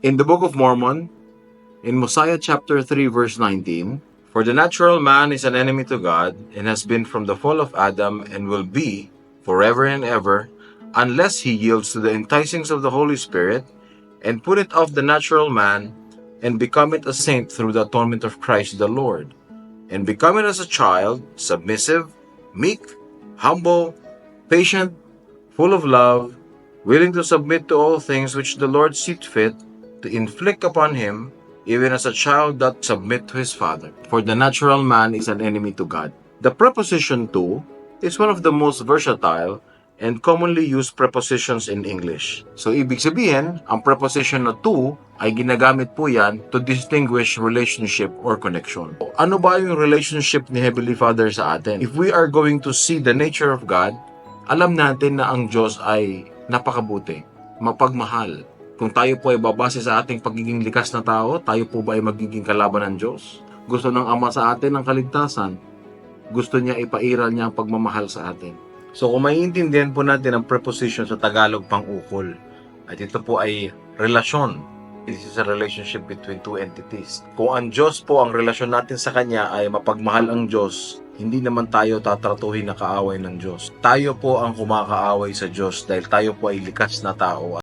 In the Book of Mormon, in Mosiah chapter 3 verse 19, For the natural man is an enemy to God and has been from the fall of Adam and will be forever and ever unless he yields to the enticings of the Holy Spirit and put it off the natural man and become it a saint through the atonement of Christ the Lord. And become it as a child, submissive, meek, humble, patient, full of love, willing to submit to all things which the Lord seeth fit to inflict upon him, even as a child doth submit to his father. For the natural man is an enemy to God. The preposition to is one of the most versatile and commonly used prepositions in English. So, ibig sabihin, ang preposition na to ay ginagamit po yan to distinguish relationship or connection. Ano ba yung relationship ni Heavenly Father sa atin? If we are going to see the nature of God, alam natin na ang Diyos ay napakabuti, mapagmahal. Kung tayo po ay babase sa ating pagiging likas na tao, tayo po ba ay magiging kalaban ng Diyos? Gusto ng Ama sa atin ang kaligtasan. Gusto niya ipairal niya ang pagmamahal sa atin. So kung maiintindihan po natin ang preposition sa Tagalog pang ukol, at ito po ay relasyon. This is a relationship between two entities. Kung ang Diyos po, ang relasyon natin sa Kanya ay mapagmahal ang Diyos, hindi naman tayo tatratuhin na kaaway ng Diyos. Tayo po ang kumakaaway sa Diyos dahil tayo po ay likas na tao